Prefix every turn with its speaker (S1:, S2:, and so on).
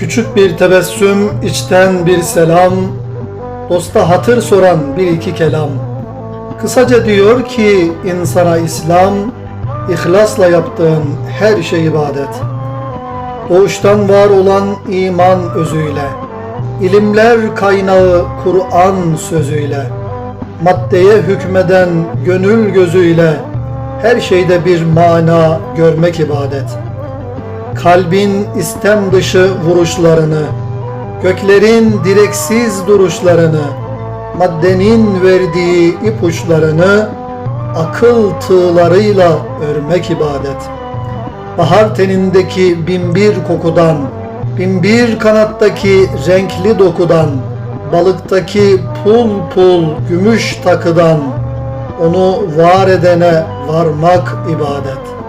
S1: Küçük bir tebessüm, içten bir selam, dosta hatır soran bir iki kelam. Kısaca diyor ki insana İslam, ihlasla yaptığın her şey ibadet. Doğuştan var olan iman özüyle, ilimler kaynağı Kur'an sözüyle, maddeye hükmeden gönül gözüyle, her şeyde bir mana görmek ibadet. Kalbin istem dışı vuruşlarını, göklerin direksiz duruşlarını, maddenin verdiği ipuçlarını akıl tığlarıyla örmek ibadet. Bahar tenindeki binbir kokudan, binbir kanattaki renkli dokudan, balıktaki pul pul gümüş takıdan, onu var edene varmak ibadet.